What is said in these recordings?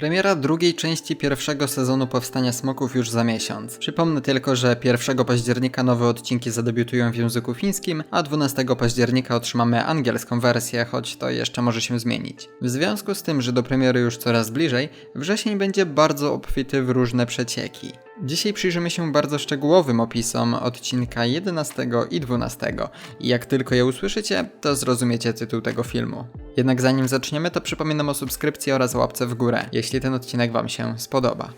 Premiera drugiej części pierwszego sezonu Powstania Smoków już za miesiąc. Przypomnę tylko, że 1 października nowe odcinki zadebiutują w języku fińskim, a 12 października otrzymamy angielską wersję, choć to jeszcze może się zmienić. W związku z tym, że do premiery już coraz bliżej, wrzesień będzie bardzo obfity w różne przecieki. Dzisiaj przyjrzymy się bardzo szczegółowym opisom odcinka 11 i 12 i jak tylko je usłyszycie, to zrozumiecie tytuł tego filmu. Jednak zanim zaczniemy, to przypominam o subskrypcji oraz łapce w górę, jeśli ten odcinek Wam się spodoba.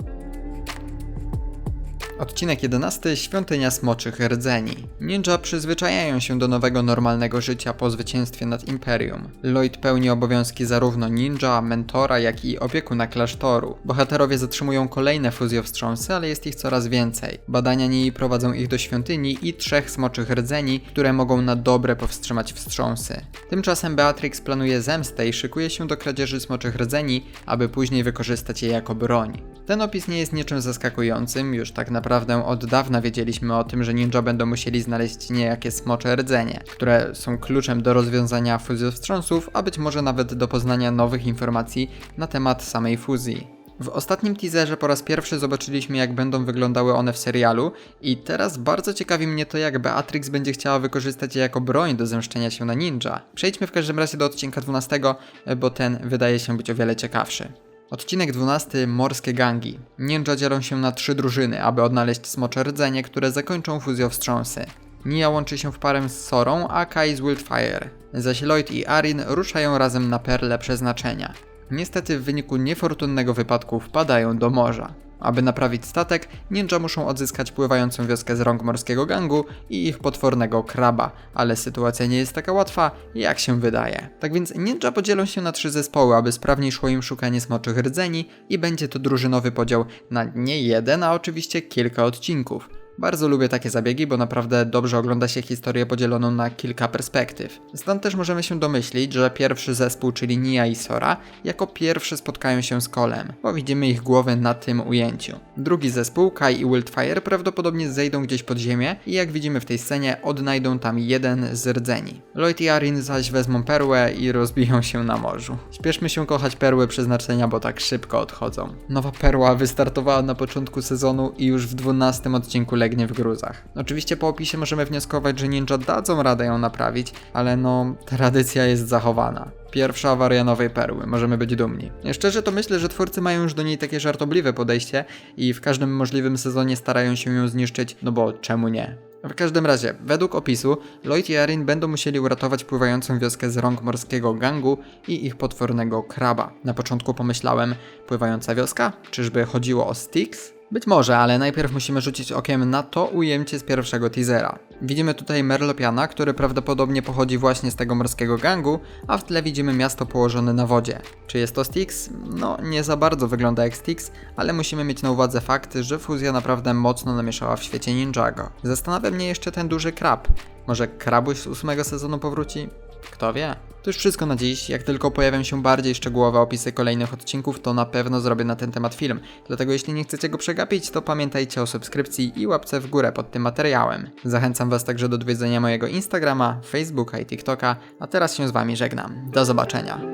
Odcinek 11. Świątynia Smoczych Rdzeni. Ninja przyzwyczajają się do nowego normalnego życia po zwycięstwie nad Imperium. Lloyd pełni obowiązki zarówno ninja, mentora, jak i opiekuna klasztoru. Bohaterowie zatrzymują kolejne fuzjowstrząsy, ale jest ich coraz więcej. Badania niej prowadzą ich do świątyni i trzech smoczych rdzeni, które mogą na dobre powstrzymać wstrząsy. Tymczasem Beatrix planuje zemstę i szykuje się do kradzieży smoczych rdzeni, aby później wykorzystać je jako broń. Ten opis nie jest niczym zaskakującym, już tak naprawdę od dawna wiedzieliśmy o tym, że ninja będą musieli znaleźć niejakie smocze rdzenie, które są kluczem do rozwiązania fuzjowstrząsów, a być może nawet do poznania nowych informacji na temat samej fuzji. W ostatnim teaserze po raz pierwszy zobaczyliśmy, jak będą wyglądały one w serialu, i teraz bardzo ciekawi mnie to, jak Beatrix będzie chciała wykorzystać je jako broń do zemszczenia się na ninja. Przejdźmy w każdym razie do odcinka 12, bo ten wydaje się być o wiele ciekawszy. Odcinek 12. Morskie gangi. Ninja dzielą się na trzy drużyny, aby odnaleźć smocze rdzenie, które zakończą fuzjowstrząsy. Nia łączy się w parę z Sorą, a Kai z Wildfire. Zaś Lloyd i Arin ruszają razem na perle przeznaczenia. Niestety w wyniku niefortunnego wypadku wpadają do morza. Aby naprawić statek, ninja muszą odzyskać pływającą wioskę z rąk morskiego gangu i ich potwornego kraba, ale sytuacja nie jest taka łatwa, jak się wydaje. Tak więc ninja podzielą się na trzy zespoły, aby sprawniej szło im szukanie smoczych rdzeni i będzie to drużynowy podział na nie jeden, a oczywiście kilka odcinków. Bardzo lubię takie zabiegi, bo naprawdę dobrze ogląda się historię podzieloną na kilka perspektyw. Stąd też możemy się domyślić, że pierwszy zespół, czyli Nia i Sora, jako pierwszy spotkają się z Kolem, bo widzimy ich głowy na tym ujęciu. Drugi zespół, Kai i Wildfire, prawdopodobnie zejdą gdzieś pod ziemię i jak widzimy w tej scenie, odnajdą tam jeden z rdzeni. Lloyd i Arin zaś wezmą perłę i rozbiją się na morzu. Śpieszmy się kochać perły przeznaczenia, bo tak szybko odchodzą. Nowa perła wystartowała na początku sezonu i już w 12 odcinku legnie w gruzach. Oczywiście po opisie możemy wnioskować, że ninja dadzą radę ją naprawić, ale no, tradycja jest zachowana. Pierwsza awaria nowej perły, możemy być dumni. Szczerze to myślę, że twórcy mają już do niej takie żartobliwe podejście i w każdym możliwym sezonie starają się ją zniszczyć, no bo czemu nie? W każdym razie, według opisu, Lloyd i Erin będą musieli uratować pływającą wioskę z rąk morskiego gangu i ich potwornego kraba. Na początku pomyślałem, pływająca wioska? Czyżby chodziło o Styx? Być może, ale najpierw musimy rzucić okiem na to ujęcie z pierwszego teasera. Widzimy tutaj Merlopiana, który prawdopodobnie pochodzi właśnie z tego morskiego gangu, a w tle widzimy miasto położone na wodzie. Czy jest to Styx? No, nie za bardzo wygląda jak Styx, ale musimy mieć na uwadze fakt, że fuzja naprawdę mocno namieszała w świecie Ninjago. Zastanawia mnie jeszcze ten duży krab. Może krabuś z ósmego sezonu powróci? Kto wie? To już wszystko na dziś. Jak tylko pojawią się bardziej szczegółowe opisy kolejnych odcinków, to na pewno zrobię na ten temat film. Dlatego jeśli nie chcecie go przegapić, to pamiętajcie o subskrypcji i łapce w górę pod tym materiałem. Zachęcam Was także do odwiedzenia mojego Instagrama, Facebooka i TikToka, a teraz się z Wami żegnam. Do zobaczenia.